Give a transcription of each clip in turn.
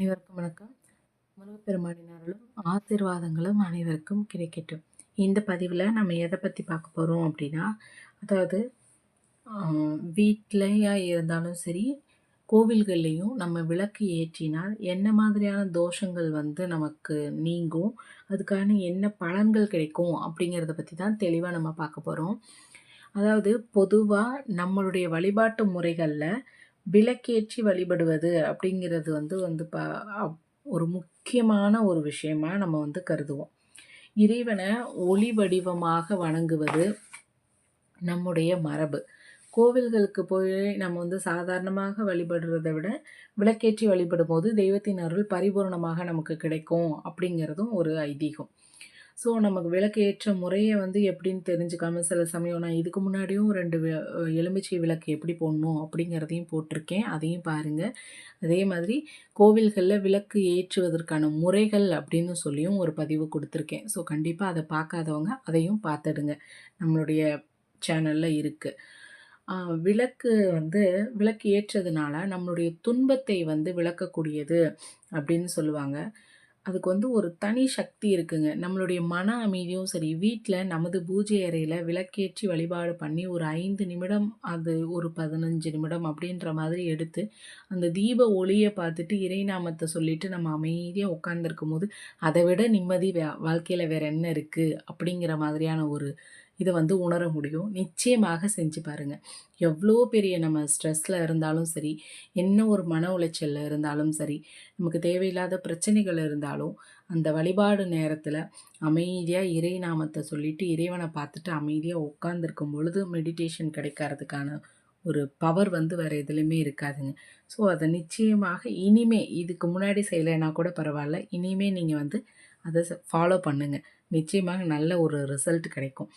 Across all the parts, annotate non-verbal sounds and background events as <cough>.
அனைவருக்கும் வணக்கம். முருகப்பெருமானின் அருளும் ஆசீர்வாதங்களும் அனைவருக்கும் கிடைக்கட்டும். இந்த பதிவில் நம்ம எதை பற்றி பார்க்க போகிறோம் அப்படின்னா அதாவது வீட்டிலையா இருந்தாலும் சரி கோவில்கள்லேயும் நம்ம விளக்கு ஏற்றினால் என்ன மாதிரியான தோஷங்கள் வந்து நமக்கு நீங்கும் அதுக்கான என்ன பலன்கள் கிடைக்கும் அப்படிங்கிறத பற்றி தான் தெளிவாக நம்ம பார்க்க போகிறோம் அதாவது பொதுவாக நம்மளுடைய வழிபாட்டு முறைகளில் விளக்கேற்றி வழிபடுவது அப்படிங்கிறது வந்து வந்து பா ஒரு முக்கியமான ஒரு விஷயமா நம்ம வந்து கருதுவோம். இறைவனை ஒளி வடிவமாக வணங்குவது நம்முடைய மரபு. கோவில்களுக்கு போய் நம்ம வந்து சாதாரணமாக வழிபடுறதை விட விளக்கேற்றி வழிபடும் போது தெய்வத்தின் அருள் பரிபூர்ணமாக நமக்கு கிடைக்கும் அப்படிங்கிறதும் ஒரு ஐதீகம். ஸோ நமக்கு விளக்கு ஏற்ற முறையை வந்து எப்படின்னு தெரிஞ்சுக்காம சில சமயம் நான் இதுக்கு முன்னாடியும் ரெண்டு எலுமிச்சை விளக்கு எப்படி போடணும் அப்படிங்கிறதையும் போட்டிருக்கேன். அதையும் பாருங்கள் அதே மாதிரி கோவில்களில் விளக்கு ஏற்றுவதற்கான முறைகள் அப்படின்னு சொல்லியும் ஒரு பதிவு கொடுத்துருக்கேன். ஸோ கண்டிப்பாக அதை பார்க்காதவங்க அதையும் பார்த்துடுங்க. நம்மளுடைய சேனலில் இருக்குது விளக்கு வந்து விளக்கு ஏற்றதுனால நம்மளுடைய துன்பத்தை வந்து விளக்கக்கூடியது அப்படின்னு சொல்லுவாங்க. அதுக்கு வந்து ஒரு தனி சக்தி இருக்குங்க. நம்மளுடைய மன அமைதியும் சரி வீட்டில் நமது பூஜை அறையில் விளக்கேற்றி வழிபாடு பண்ணி ஒரு ஐந்து நிமிடம் அது ஒரு பதினஞ்சு நிமிடம் அப்படின்ற மாதிரி எடுத்து அந்த தீப ஒளியை பார்த்துட்டு இறைநாமத்தை சொல்லிட்டு நம்ம அமைதியாக உட்காந்துருக்கும் போது அதை விட நிம்மதி வாழ்க்கையில் வேறு என்ன இருக்குது அப்படிங்கிற மாதிரியான ஒரு இதை வந்து உணர முடியும். நிச்சயமாக செஞ்சு பாருங்கள் எவ்வளோ பெரிய நம்ம ஸ்ட்ரெஸ்ஸில் இருந்தாலும் சரி என்ன ஒரு மன உளைச்சலில் இருந்தாலும் சரி நமக்கு தேவையில்லாத பிரச்சனைகள் இருந்தாலும் அந்த வழிபாடு நேரத்தில் அமைதியாக இறை நாமத்தை சொல்லிவிட்டு இறைவனை பார்த்துட்டு அமைதியாக உட்காந்துருக்கும் பொழுது மெடிடேஷன் கிடைக்கிறதுக்கான ஒரு பவர் வந்து வேறு எதுலேயுமே இருக்காதுங்க. ஸோ அதை நிச்சயமாக இனிமே இதுக்கு முன்னாடி செய்யலைன்னா கூட பரவாயில்ல. இனிமே நீங்கள் வந்து அதை ஃபாலோ பண்ணுங்கள் நிச்சயமாக நல்ல ஒரு ரிசல்ட் கிடைக்கும்.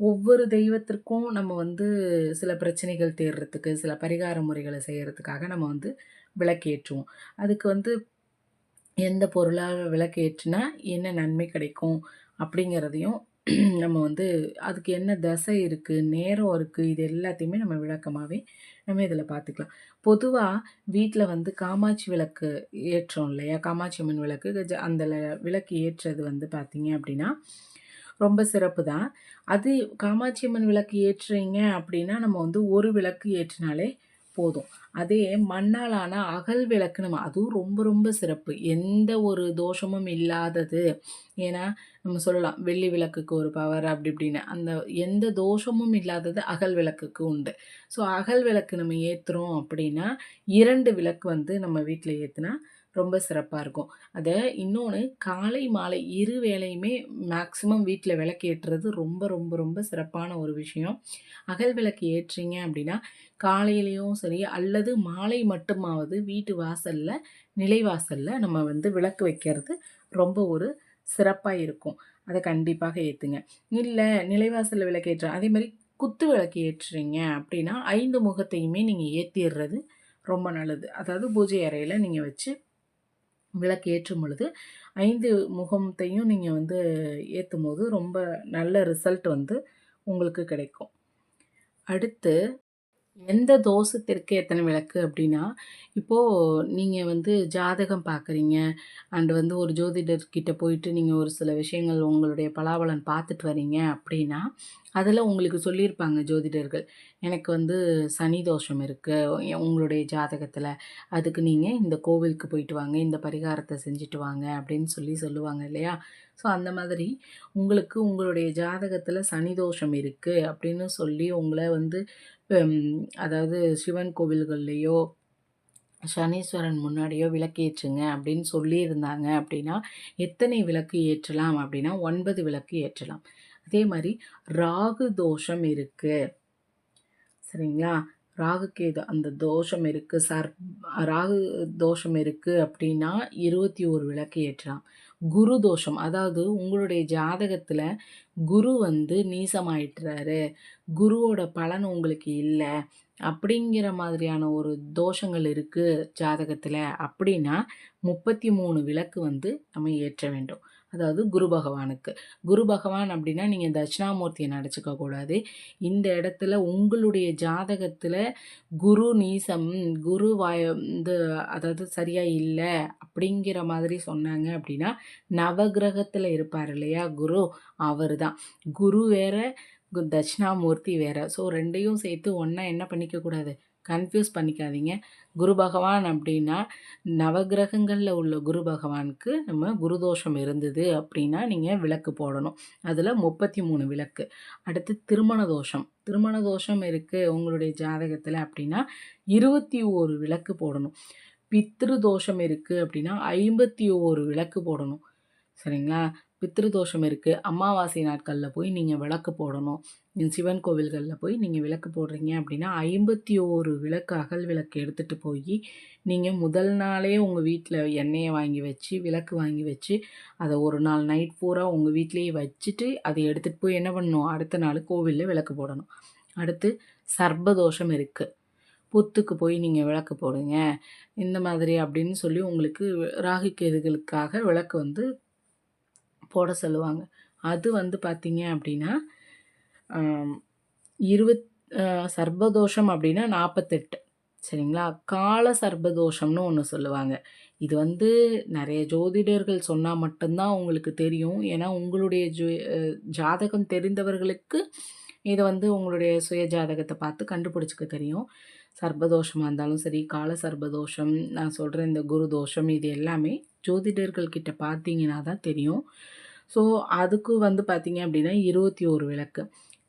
ஒவ்வொரு தெய்வத்திற்கும் நம்ம வந்து சில பிரச்சனைகள் தேடுறதுக்கு சில பரிகார முறைகளை செய்கிறதுக்காக நம்ம வந்து விளக்கேற்றுவோம். அதுக்கு வந்து எந்த பொருளாக விளக்கேற்றினா என்ன நன்மை கிடைக்கும் அப்படிங்கிறதையும் <clears throat> நம்ம வந்து அதுக்கு என்ன தசை இருக்குது நேரம் இருக்குது இது எல்லாத்தையுமே நம்ம விளக்கமாகவே நம்ம இதில் பார்த்துக்கலாம். பொதுவாக வீட்டில் வந்து காமாட்சி விளக்கு ஏற்றோம் இல்லையா? காமாட்சி அம்மன் விளக்கு அந்த விளக்கு ஏற்றுறது வந்து பார்த்திங்க அப்படின்னா ரொம்ப சிறப்பு தான். அது காமாட்சி அம்மன் விளக்கு ஏற்றுறீங்க அப்படின்னா நம்ம வந்து ஒரு விளக்கு ஏற்றினாலே போதும். அதே மண்ணாலான அகல் விளக்கு நம்ம அதுவும் ரொம்ப ரொம்ப சிறப்பு. எந்த ஒரு தோஷமும் இல்லாதது. ஏன்னா நம்ம சொல்லலாம் வெள்ளி விளக்குக்கு ஒரு பவர் அப்படி இப்படின்னு. அந்த எந்த தோஷமும் இல்லாதது அகல் விளக்குக்கு உண்டு. ஸோ அகல் விளக்கு நம்ம ஏற்றுறோம் அப்படின்னா இரண்டு விளக்கு வந்து நம்ம வீட்டில் ஏற்றுனா ரொம்ப சிறப்பாக இருக்கும். அதை இன்னொன்று காலை மாலை இரு வேலையுமே மேக்ஸிமம் வீட்டில் விளக்கு ஏற்றுறது ரொம்ப ரொம்ப ரொம்ப சிறப்பான ஒரு விஷயம். அகல் விளக்கு ஏற்றுறீங்க அப்படின்னா காலையிலையும் சரி அல்லது மாலை மட்டுமாவது வீட்டு வாசலில் நிலைவாசலில் நம்ம வந்து விளக்கு வைக்கிறது ரொம்ப ஒரு சிறப்பாக இருக்கும். அதை கண்டிப்பாக ஏற்றுங்க இல்லை நிலைவாசலில் விளக்கு ஏற்ற அதே மாதிரி குத்து விளக்கு ஏற்றுறீங்க அப்படின்னா ஐந்து முகத்தையுமே நீங்கள் ஏற்றிடுறது ரொம்ப நல்லது. அதாவது பூஜை அறையில் நீங்கள் வச்சு விளக்கு ஏற்றும் பொழுது ஐந்து முகத்தையும் நீங்கள் வந்து ஏற்றும் போது ரொம்ப நல்ல ரிசல்ட் வந்து உங்களுக்கு கிடைக்கும். அடுத்து எந்த தோஷத்திற்கு எத்தனை விளக்கு அப்படின்னா இப்போது நீங்கள் வந்து ஜாதகம் பார்க்குறீங்க அண்டு வந்து ஒரு ஜோதிடர்கிட்ட போயிட்டு நீங்கள் ஒரு சில விஷயங்கள் உங்களுடைய பலாபலன் பார்த்துட்டு வரீங்க அப்படின்னா அதில் உங்களுக்கு சொல்லியிருப்பாங்க ஜோதிடர்கள். எனக்கு வந்து சனி தோஷம் இருக்குது உங்களுடைய ஜாதகத்தில் அதுக்கு நீங்கள் இந்த கோவிலுக்கு போயிட்டு வாங்க இந்த பரிகாரத்தை செஞ்சுட்டு வாங்க அப்படின்னு சொல்லி சொல்லுவாங்க இல்லையா? ஸோ அந்த மாதிரி உங்களுக்கு உங்களுடைய ஜாதகத்தில் சனி தோஷம் இருக்குது அப்படின்னு சொல்லி உங்களை வந்து அதாவது சிவன் கோவில்கள்லேயோ சனீஸ்வரன் முன்னாடியோ விளக்கு ஏற்றுங்க அப்படின்னு சொல்லியிருந்தாங்க அப்படின்னா எத்தனை விளக்கு ஏற்றலாம் அப்படின்னா ஒன்பது விளக்கு ஏற்றலாம். அதே மாதிரி ராகு தோஷம் இருக்குது சரிங்களா? ராகுக்கு இது அந்த தோஷம் இருக்குது சர் ராகு தோஷம் இருக்குது அப்படின்னா இருபத்தி ஒரு விளக்கு ஏற்றலாம். குரு தோஷம். அதாவது உங்களுடைய ஜாதகத்தில் குரு வந்து நீசமாயிட்டுறாரு. குருவோட பலன் உங்களுக்கு இல்லை. அப்படிங்கிற மாதிரியான ஒரு தோஷங்கள் இருக்குது ஜாதகத்தில். அப்படின்னா முப்பத்தி மூணு விளக்கு வந்து நம்ம ஏற்ற வேண்டும். அதாவது குரு பகவானுக்கு. குரு பகவான் அப்படின்னா நீங்கள் தட்சிணாமூர்த்தியை நெனச்சுக்க கூடாது. இந்த இடத்துல உங்களுடைய ஜாதகத்தில் குரு நீசம், குரு வாய வந்து அதாவது சரியாக இல்லை அப்படிங்கிற மாதிரி சொன்னாங்க அப்படின்னா, நவகிரகத்தில் இருப்பார் இல்லையா குரு, அவர் தான். குரு வேற, கு தட்சிணாமூர்த்தி வேற. ஸோ ரெண்டையும் சேர்த்து ஒன்றா என்ன பண்ணிக்கக்கூடாது கன்ஃப்யூஸ் பண்ணிக்காதீங்க. குரு பகவான் அப்படின்னா, நவகிரகங்களில் உள்ள குரு பகவானுக்கு நம்ம குரு தோஷம் இருந்தது அப்படின்னா, நீங்கள் விளக்கு போடணும். அதில் முப்பத்தி மூணு விளக்கு. அடுத்து திருமண தோஷம். திருமண தோஷம் இருக்குது உங்களுடைய ஜாதகத்தில் அப்படின்னா, 21 விளக்கு போடணும். பித்ரு தோஷம் இருக்குது அப்படின்னா, 51 விளக்கு போடணும். சரிங்களா? பித்ருதோஷம் தோஷம் அமாவாசை நாட்களில் போய் நீங்கள் விளக்கு போடணும். சிவன் கோவில்களில் போய் நீங்கள் விளக்கு போடுறீங்க அப்படின்னா, 51 விளக்கு அகல் விளக்கு எடுத்துகிட்டு போய் நீங்கள் முதல் நாளே உங்கள் வீட்டில் எண்ணெயை வாங்கி வச்சு, விளக்கு வாங்கி வச்சு, அதை ஒரு நாள் நைட் பூரா உங்கள் வீட்லேயே வச்சுட்டு, அதை எடுத்துகிட்டு போய் என்ன பண்ணணும், அடுத்த நாள் கோவில்ல விளக்கு போடணும். அடுத்து சர்பதோஷம் இருக்குது புத்துக்கு போய் நீங்கள் விளக்கு போடுங்க. இந்த மாதிரி அப்படின்னு சொல்லி உங்களுக்கு ராகு கேதுகளுக்காக விளக்கு வந்து போட சொல்லுவாங்க. அது வந்து பார்த்தீங்க அப்படின்னா, இருபத் சர்பதோஷம் அப்படின்னா 48 சரிங்களா? கால சர்பதோஷம்னு ஒன்று சொல்லுவாங்க. இது வந்து நிறைய ஜோதிடர்கள் சொன்னால் மட்டும்தான் உங்களுக்கு தெரியும். ஏன்னா உங்களுடைய ஜாதகம் தெரிந்தவர்களுக்கு இதை வந்து உங்களுடைய சுய ஜாதகத்தை பார்த்து கண்டுபிடிச்சிக்க தெரியும். சர்பதோஷமாக இருந்தாலும் சரி, கால சர்பதோஷம் நான் சொல்கிற இந்த குரு தோஷம் இது எல்லாமே ஜோதிடர்கள் கிட்ட பார்த்தீங்கன்னா தான் தெரியும். ஸோ அதுக்கு வந்து பார்த்திங்க அப்படின்னா 21 விளக்கு.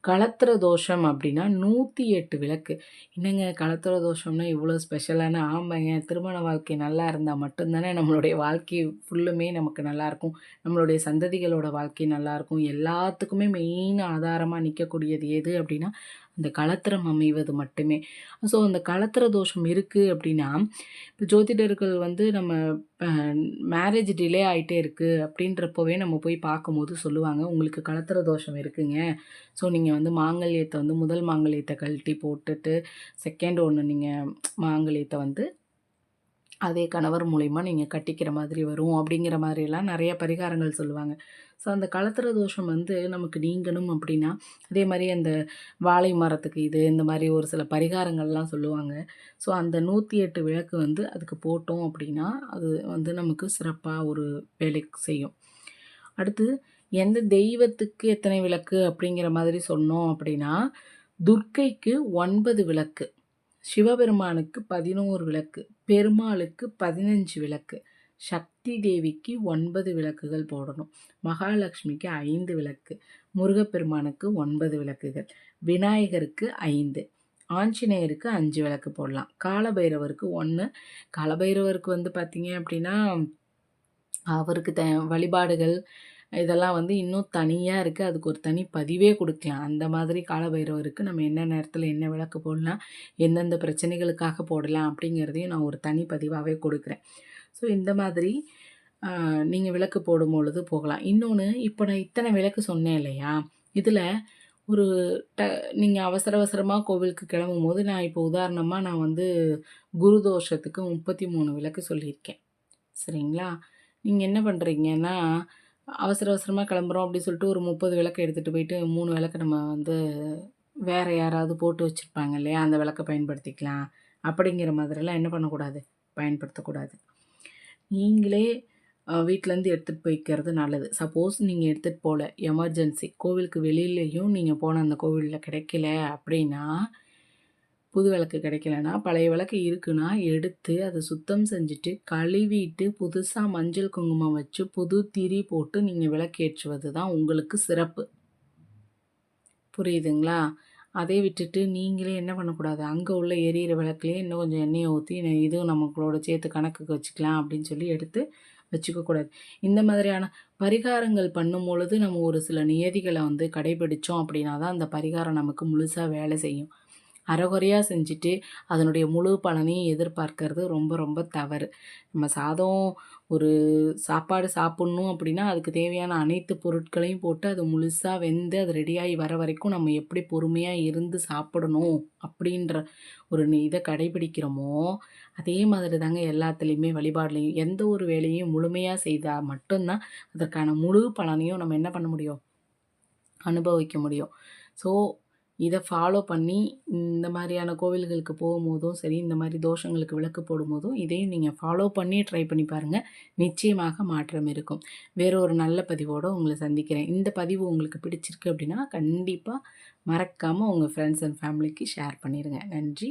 கலத்திர தோஷம் அப்படின்னா 108 விளக்கு. என்னங்க கலத்திர தோஷம்னா இவ்வளோ ஸ்பெஷலான ஆமாங்க. திருமண வாழ்க்கை நல்லா இருந்தால் மட்டும்தானே நம்மளுடைய வாழ்க்கை ஃபுல்லுமே நமக்கு நல்லாயிருக்கும். நம்மளுடைய சந்ததிகளோட வாழ்க்கை நல்லாயிருக்கும். எல்லாத்துக்குமே மெயின் ஆதாரமாக நிற்கக்கூடியது எது அப்படின்னா, இந்த களத்திரம் அமைவது மட்டுமே. ஸோ அந்த களத்திர தோஷம் இருக்குது அப்படின்னா, இப்போ ஜோதிடர்கள் வந்து நம்ம மேரேஜ் டிலே ஆகிட்டே இருக்குது அப்படின்றப்பவே நம்ம போய் பார்க்கும்போது சொல்லுவாங்க, உங்களுக்கு களத்திர தோஷம் இருக்குங்க. ஸோ நீங்கள் வந்து மாங்கல்யத்தை வந்து முதல் மாங்கல்யத்தை கழட்டி போட்டுட்டு, செகண்ட் ஒன்று நீங்கள் மாங்கல்யத்தை வந்து அதே கணவர் மூலிமா நீங்கள் கட்டிக்கிற மாதிரி வரும். அப்படிங்கிற மாதிரிலாம் நிறைய பரிகாரங்கள் சொல்லுவாங்க. ஸோ அந்த களத்திர தோஷம் வந்து நமக்கு நீங்கணும் அப்படின்னா, அதே மாதிரி அந்த வாழை மரத்துக்கு இது, இந்த மாதிரி ஒரு சில பரிகாரங்கள்லாம் சொல்லுவாங்க. ஸோ அந்த 108 விளக்கு வந்து அதுக்கு போட்டோம் அப்படின்னா, அது வந்து நமக்கு சிறப்பாக ஒரு வேலை செய்யும். அடுத்து எந்த தெய்வத்துக்கு எத்தனை விளக்கு அப்படிங்கிற மாதிரி சொன்னோம் அப்படின்னா, துர்க்கைக்கு ஒன்பது விளக்கு, சிவபெருமானுக்கு 11 விளக்கு, பெருமாளுக்கு 15 விளக்கு, சக்தி தேவிக்கு ஒன்பது விளக்குகள் போடணும். மகாலட்சுமிக்கு ஐந்து விளக்கு, முருகப்பெருமானுக்கு ஒன்பது விளக்குகள், விநாயகருக்கு ஐந்து ஆஞ்சநேயருக்கு அஞ்சு விளக்கு போடலாம். காலபைரவருக்கு ஒன்று காலபைரவருக்கு வந்து பார்த்தீங்க அப்படின்னா, அவருக்கு த வழிபாடுகள் இதெல்லாம் வந்து இன்னும் தனியாக இருக்குது அதுக்கு ஒரு தனி பதிவே கொடுக்கலாம் அந்த மாதிரி காலபைரவருக்கு நம்ம என்ன நேரத்தில் என்ன விளக்கு போடலாம், எந்தெந்த பிரச்சனைகளுக்காக போடலாம் அப்படிங்கிறதையும் நான் ஒரு தனி பதிவாகவே கொடுக்குறேன் ஸோ இந்த மாதிரி நீங்கள் விளக்கு விளக்கு போடும்பொழுது போகலாம். இன்னொன்று இப்போ நான் இத்தனை விளக்கு சொன்னேன் இல்லையா? இதில் ஒரு ட நீங்கள் அவசர அவசரமாக கோவிலுக்கு கிளம்பும்போது, நான் இப்போ உதாரணமாக நான் வந்து குரு தோஷத்துக்கு 33 விளக்கு சொல்லியிருக்கேன். சரிங்களா? நீங்கள் என்ன பண்ணுறீங்கன்னா அவசர அவசரமாக கிளம்புறோம் அப்படி சொல்லிட்டு ஒரு 30 விளக்க எடுத்துகிட்டு போயிட்டு மூணு விளக்க நம்ம வந்து வேறு யாராவது போட்டு வச்சுருப்பாங்க இல்லையா? அந்த விளக்க பயன்படுத்திக்கலாம். அப்படிங்கிற மாதிரிலாம் என்ன பண்ணக்கூடாது, பயன்படுத்தக்கூடாது. நீங்களே வீட்டிலேருந்து எடுத்துகிட்டு போய்க்கிறது நல்லது. சப்போஸ் நீங்கள் எடுத்துகிட்டு போகல எமர்ஜென்சி கோவிலுக்கு வெளியிலையும் நீங்கள் போன அந்த கோவிலில் கிடைக்கல அப்படின்னா, புது விளக்கு கிடைக்கலனா பழைய விளக்கு இருக்குன்னா, எடுத்து அதை சுத்தம் செஞ்சுட்டு, கழுவிட்டு, புதுசாக மஞ்சள், குங்குமம் வச்சு, புது திரி போட்டு நீங்கள் விளக்கேற்றுவது தான் உங்களுக்கு சிறப்பு. புரியுதுங்களா? அதை விட்டுட்டு நீங்களே என்ன பண்ணக்கூடாது, அங்கே உள்ள எரியிற விளக்குலேயே இன்னும் கொஞ்சம் எண்ணெயை ஊற்றி இதுவும் நம்மளோட சேர்த்து கணக்குக்கு வச்சுக்கலாம் அப்படின்னு சொல்லி எடுத்து வச்சுக்கக்கூடாது இந்த மாதிரியான பரிகாரங்கள் பண்ணும்பொழுது, நம்ம ஒரு சில நியதிகளை வந்து கடைபிடித்தோம் அப்படின்னா தான், அந்த பரிகாரம் நமக்கு முழுசாக வேலை செய்யும். அறகுறையாக செஞ்சுட்டு, அதனுடைய முழு பலனையும் எதிர்பார்க்கறது ரொம்ப ரொம்ப தவறு. நம்ம சாதம் ஒரு சாப்பாடு சாப்பிட்ணும் அப்படின்னா, அதுக்கு தேவையான அனைத்து பொருட்களையும் போட்டு, அது முழுசாக வெந்து அது ரெடியாகி வர வரைக்கும் நம்ம எப்படி பொறுமையாக இருந்து சாப்பிடணும் அப்படின்ற ஒரு இதை கடைபிடிக்கிறோமோ, அதே மாதிரி தாங்க எல்லாத்துலேயுமே வழிபாடுலையும் எந்த ஒரு வேலையும் முழுமையாக செய்தால் மட்டும்தான் அதற்கான முழு பலனையும் நம்ம என்ன பண்ண முடியும் அனுபவிக்க முடியும் ஸோ இதை ஃபாலோ பண்ணி இந்த மாதிரியான கோவில்களுக்கு போகும்போதும் சரி இந்த மாதிரி தோஷங்களுக்கு விளக்கு போடும்போதும் இதையும் நீங்கள் ஃபாலோ பண்ணி ட்ரை பண்ணி பாருங்கள் நிச்சயமாக மாற்றம் இருக்கும். வேறு ஒரு நல்ல பதிவோடு உங்களை சந்திக்கிறேன். இந்த பதிவு உங்களுக்கு பிடிச்சிருக்கு அப்படின்னா கண்டிப்பாக மறக்காமல் உங்கள் ஃப்ரெண்ட்ஸ் அண்ட் ஃபேமிலிக்கு ஷேர் பண்ணிடுங்க நன்றி